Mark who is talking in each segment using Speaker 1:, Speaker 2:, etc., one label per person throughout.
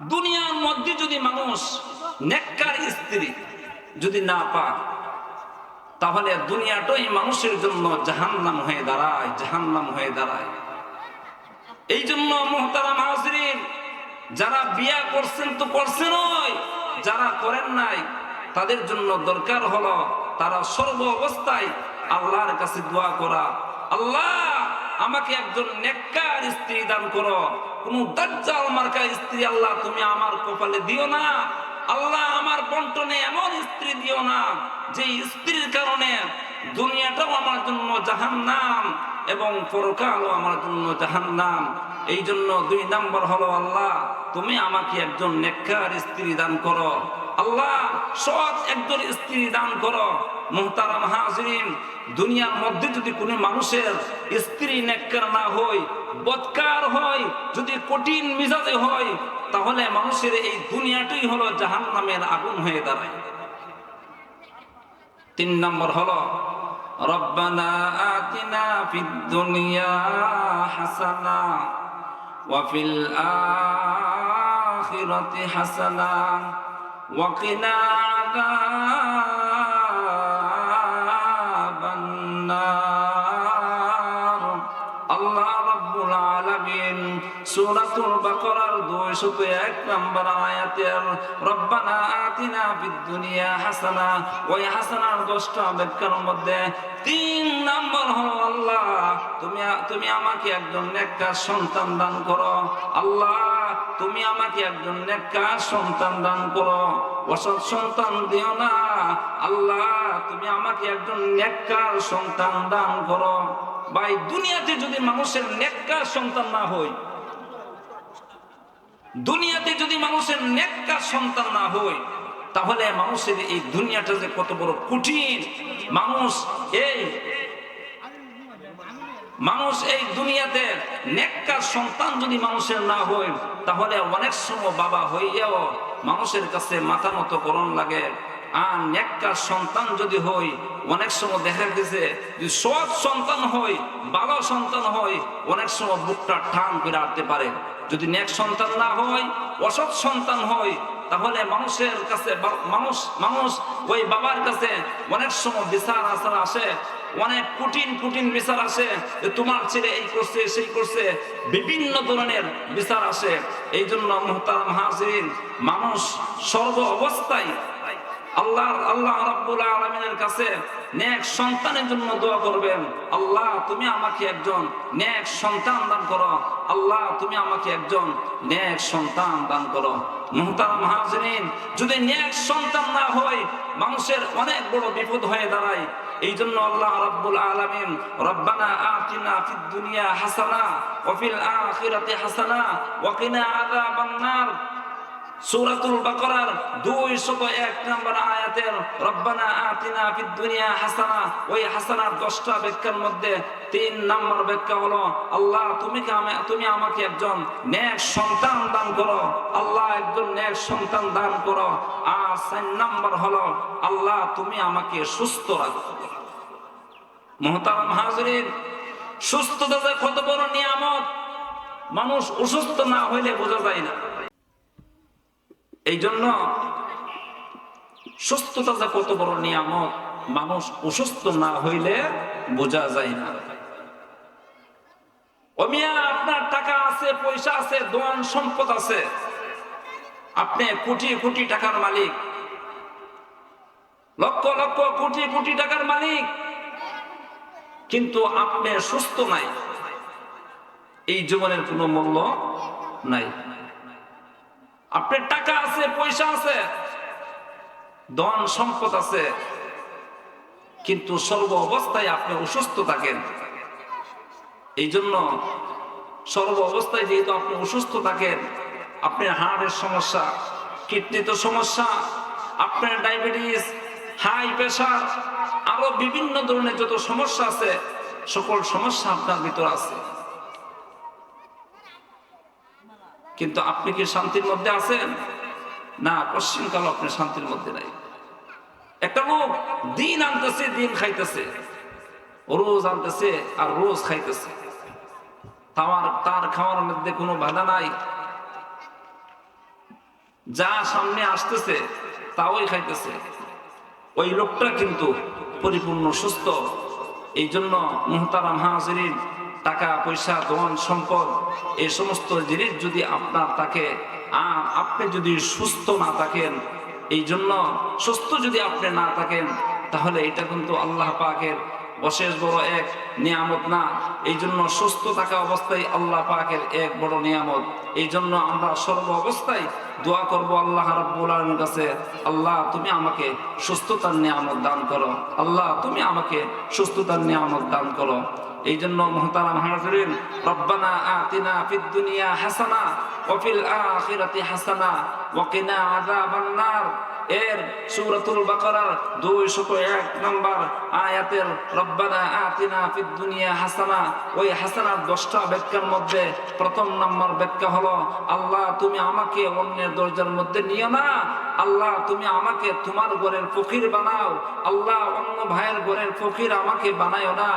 Speaker 1: দুনিয়ার মধ্যে যদি মানুষ নেককার স্ত্রী যদি না পায়, তাহলে দুনিয়াটাই মানুষের জন্য জাহান্নাম হয়ে দাঁড়ায়, জাহান্নাম হয়ে দাঁড়ায়। এই জন্য মোহতারাম হাজরিন, যারা বিয়া করছেন তো করছেন যারা করেন নাই, তাদের জন্য দরকার হলো তারা সর্ব অবস্থায় আল্লাহর কাছে দোয়া করা। আল্লাহ আমাকে একজন নেককার স্ত্রী দান করো। কোন দাজ্জাল মার্কা স্ত্রী আল্লাহ তুমি আমার কপালে দিও না। আল্লাহ আমার বন্টনে এমন স্ত্রী দিও না, যে স্ত্রীর কারণে দুনিয়াটাও আমার জন্য জাহান্নাম এবং পরকালও আমার জন্য জাহান্নাম। এই জন্য দুই নম্বর হলো, আল্লাহ, তুমি আমাকে একজন নেককার স্ত্রী দান করো। আল্লাহ, সৎ একজন স্ত্রী দান করো। মোহতারাম হাজরিন, দুনিয়ার মধ্যে যদি কোনো মানুষের স্ত্রী নেকর না হয়, বৎকার হয়, যদি কঠিন মিজাজে হয়, তাহলে মানুষের এই দুনিয়াটাই হলো জাহান নামের আগুন হয়ে দাঁড়ায়। তিন নম্বর হল, রব্বানা আতিনা ফিদ দুনিয়া হাসানা। وفي الآخرة حسنة وقنا عذاب النار. الله رب العالمين. সূরাতুল বাকারার 201 নম্বর আয়াতের রব্বানা আতিনা হাসানা হাসানার 10টা ব্যাখ্যার মধ্যে তিন নম্বর হলো, আল্লাহ, তুমি তুমি আমাকে একজন নেককার সন্তান দান করো। আল্লাহ, তুমি আমাকে একজন নেককার সন্তান দান করো। অসৎ সন্তান দিও না। আল্লাহ, তুমি আমাকে একজন নেককার সন্তান দান করো। ভাই, দুনিয়াতে যদি মানুষের নেককার সন্তান না হয় দুনিয়াতে যদি মানুষের নেককার সন্তান না হয়, তাহলে মানুষের এই দুনিয়াটা যে কত বড় কঠিন। মানুষ এই মানুষ এই দুনিয়াতে নেককার সন্তান যদি মানুষের না হয়, তাহলে অনেক সময় বাবা হইয়াও মানুষের কাছে মাথা মতো করণ লাগে। আর নেককার সন্তান যদি হই অনেক সময় দেখা গেছে যে সৎ সন্তান হয় ভালো সন্তান হয় অনেক সময় বুকটা ঠান করে আনতে পারে। যদি নেক সন্তান না হয় অসৎ সন্তান হয় তাহলে মানুষের কাছে, মানুষ মানুষ ওই বাবার কাছে অনেক সময় বিচার আচার আসে, অনেক কঠিন কঠিন বিচার আসে যে তোমার ছেলে এই করছে, সেই করছে, বিভিন্ন ধরনের বিচার আসে। এই জন্য মোহতারাম হাজির মানুষ সর্ব অবস্থায় আল্লাহ আল্লাহ রাব্বুল আলামিনের কাছে নেক সন্তানের জন্য দোয়া করবেন। আল্লাহ, তুমি আমাকে একজন নেক সন্তান দান করো। আল্লাহ, তুমি আমাকে একজন নেক সন্তান দান করো। মুহতারাম হাজরিন, যদি নেক সন্তান না হয়, মানুষের অনেক বড় বিপদ হয়ে দাঁড়ায়। এই জন্য আল্লাহ রাব্বুল আলামিন রব্বানা আতিনা ফিদ দুনিয়া হাসানা, ওয়া ফিল আখিরাতি হাসানা, ওয়া কিনা আযাবান নার সূরাতুল বাকারার 201 নম্বর আয়াতের রব্বানা আতিনা ফিদ দুনিয়া হাসানা, ওই হাসানার 10টা ব্যাখ্যার মধ্যে তিন নম্বর ব্যাখ্যা হলো, আল্লাহ তুমি আমাকে সুস্থ রাখো। সুস্থতা কত বড় নিয়ামত, মানুষ অসুস্থ না হইলে বোঝা যায় না। এই জন্য সুস্থতা যে কত বড় নিয়ামত, মানুষ অসুস্থ না হইলে বোঝা যায় না। অমিয়া আপনার টাকা আছে, পয়সা আছে দোয়ান সম্পদ আছে। আপনি কোটি কোটি টাকার মালিক। লক্ষ লক্ষ কোটি কোটি টাকার মালিক। কিন্তু আপনি সুস্থ নাই। এই জীবনের কোনো মূল্য নাই। আপনার টাকা আছে, পয়সা আছে, ধন সম্পদ আছে, কিন্তু সর্ব অবস্থায় আপনি অসুস্থ থাকেন। এই জন্য সর্ব অবস্থায় যেহেতু আপনি অসুস্থ থাকেন, আপনার হাড়ের সমস্যা, কিডনিতে সমস্যা, আপনার ডায়াবেটিস, হাই প্রেশার আরও বিভিন্ন ধরনের যত সমস্যা আছে, সকল সমস্যা আপনার ভিতর আছে। কিন্তু আপনি কি শান্তির মধ্যে আছেন? না, পশ্চিমকাল আপনি শান্তির মধ্যে নাই। একটা লোক দিন আনতেছে, দিন খাইতেছে, রোজ আনতেছে আর রোজ খাইতেছে। তার তার খাওয়ার মধ্যে কোনো বাধা নাই। যা সামনে আসতেছে, তাওই খাইতেছে। ওই লোকটা কিন্তু পরিপূর্ণ সুস্থ। এই জন্য মোহতারাম হাজরিন টাকা, পয়সা, ধন, সম্পদ, এই সমস্ত জিনিস যদি আপনার থাকে, আর আপনি যদি সুস্থ না থাকেন, এই জন্য সুস্থ যদি আপনি না থাকেন, তাহলে এটা কিন্তু আল্লাহ পাকের অশেষ বড় এক নিয়ামত না। এই জন্য সুস্থ থাকা অবস্থায় আল্লাহ পাকের এক বড় নিয়ামত। এই জন্য আমরা সর্ব অবস্থায় দোয়া করব আল্লাহ রাব্বুল আলামিনের কাছে, আল্লাহ, তুমি আমাকে সুস্থতার নিয়ামত দান করো। আল্লাহ, তুমি আমাকে সুস্থতার নিয়ামত দান করো। এই জন্য মহতারাম হাজরিন রব্বানা আতিনা ফিদ দুনিয়া হাসানা ওয়া ফিল আখিরাতি হাসানা ওয়া কিনা আযাবান নার। এর সূরাতুল বাকারার 201 নম্বর আয়াতের, রব্বানা আতিনা ফিদ দুনিয়া হাসানা। ওই হাসানার 10টা ব্যাখ্যার মধ্যে প্রথম নম্বর ব্যাখ্যা হলো, আল্লাহ, তুমি আমাকে অন্যের দরজার মধ্যে নিও না। আল্লাহ, তুমি আমাকে তোমার ঘরের ফকির বানাও। আল্লাহ, অন্য ভাইয়ের ঘরের ফকির আমাকে বানায় না।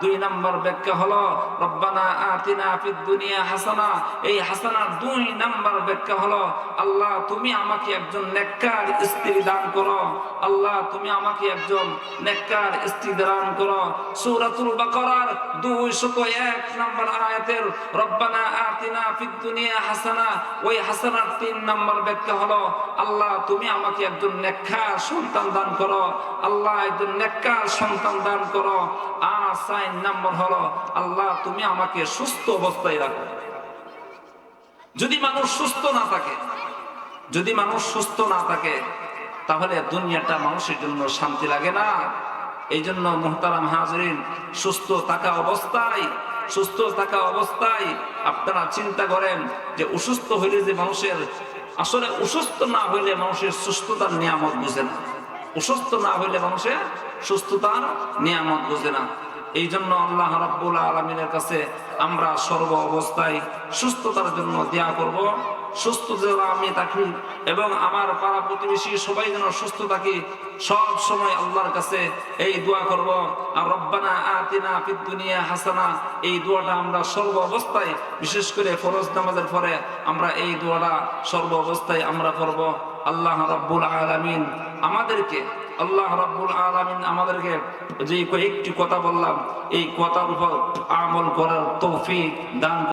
Speaker 1: দুই নম্বর ব্যাখ্যা হলো, রব্বানা আতিনা ফিদ দুনিয়া হাসানা। এই হাসানার দুই নম্বর ব্যাখ্যা হলো, আল্লাহ, তুমি আমাকে একজন নেককার স্ত্রী দান করো। আল্লাহ, তুমি আমাকে একজন নেককার স্ত্রী দান করো। সূরাতুল বাকারার 201 নম্বর আয়াতের, রব্বানা আতিনা ফিদ দুনিয়া হাসানা। ওই হাসানার তিন নম্বর ব্যাখ্যা হলো, আল্লাহ তুমি আমাকে একজন নেককার সন্তান দান করো। আল্লাহ একজন নেককার সন্তান দান করো। আর নম্বর হলো, আল্লাহ তুমি আমাকে সুস্থ অবস্থায় রাখো। যদি মানুষ সুস্থ না থাকে, যদি মানুষ সুস্থ না থাকে, তাহলে দুনিয়াটা মানুষের জন্য শান্তি লাগে না। এই জন্য মোহতারাম হাজরিন, সুস্থ থাকা অবস্থায়, সুস্থ থাকা অবস্থায় আপনারা চিন্তা করেন যে অসুস্থ হইলে যে মানুষের আসলে অসুস্থ না হইলে মানুষের সুস্থতার নিয়ামত বুঝে না। অসুস্থ না হইলে মানুষের সুস্থতার নিয়ামত বুঝে না। এই জন্য আল্লাহ রাব্বুল আলমিনের কাছে আমরা সর্ব অবস্থায় সুস্থতার জন্য দেয়া করব। সুস্থ যেন আমি থাকি এবং আমার পাড়া প্রতিবেশী সবাই যেন সুস্থ থাকি, সব সময় আল্লাহর কাছে এই দোয়া করব। আর রব্বানা আতিনা দুনিয়া হাসানা, এই দোয়াটা আমরা সর্ব অবস্থায়, বিশেষ করে ফরজ নামাজের পরে আমরা এই দোয়াটা সর্ব অবস্থায় আমরা করব। আল্লাহ রাব্বুল আলামিন আমাদেরকে আল্লাহ রাব্বুল আলামিন আমাদেরকে যে কয়েকটি কথা বললাম, এই কথার উপর আমল করার তৌফিক দান